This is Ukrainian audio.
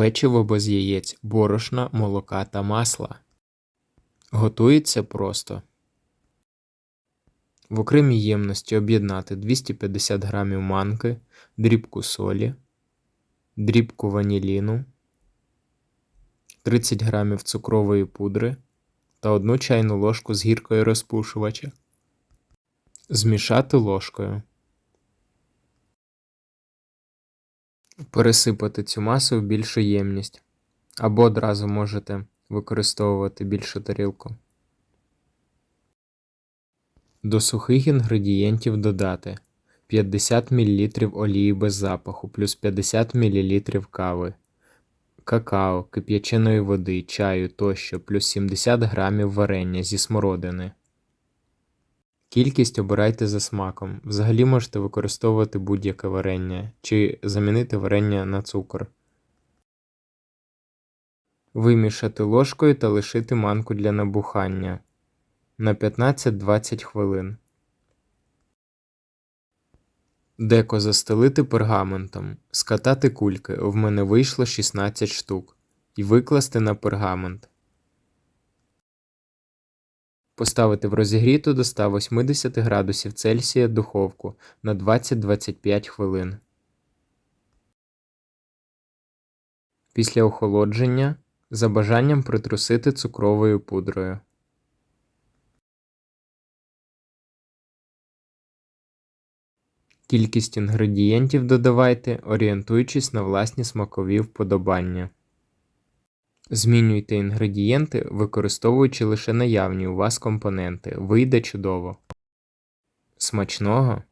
Печиво без яєць, борошна, молока та масла. Готується просто. В окремій ємності об'єднати 250 г манки, дрібку солі, дрібку ваніліну, 30 г цукрової пудри та 1 чайну ложку з гіркою розпушувача. Змішати ложкою. Пересипати цю масу в більшу ємність. Або одразу можете використовувати більшу тарілку. До сухих інгредієнтів додати 50 мл олії без запаху плюс 50 мл кави, какао, кип'яченої води, чаю тощо плюс 70 г варення зі смородини. Кількість обирайте за смаком. Взагалі можете використовувати будь-яке варення чи замінити варення на цукор. Вимішати ложкою та лишити манку для набухання на 15-20 хвилин. Деко застелити пергаментом, скатати кульки, в мене вийшло 16 штук, і викласти на пергамент. Поставити в розігріту до 180 градусів Цельсія духовку на 20-25 хвилин. Після охолодження за бажанням притрусити цукровою пудрою. Кількість інгредієнтів додавайте, орієнтуючись на власні смакові вподобання. Змінюйте інгредієнти, використовуючи лише наявні у вас компоненти. Вийде чудово. Смачного!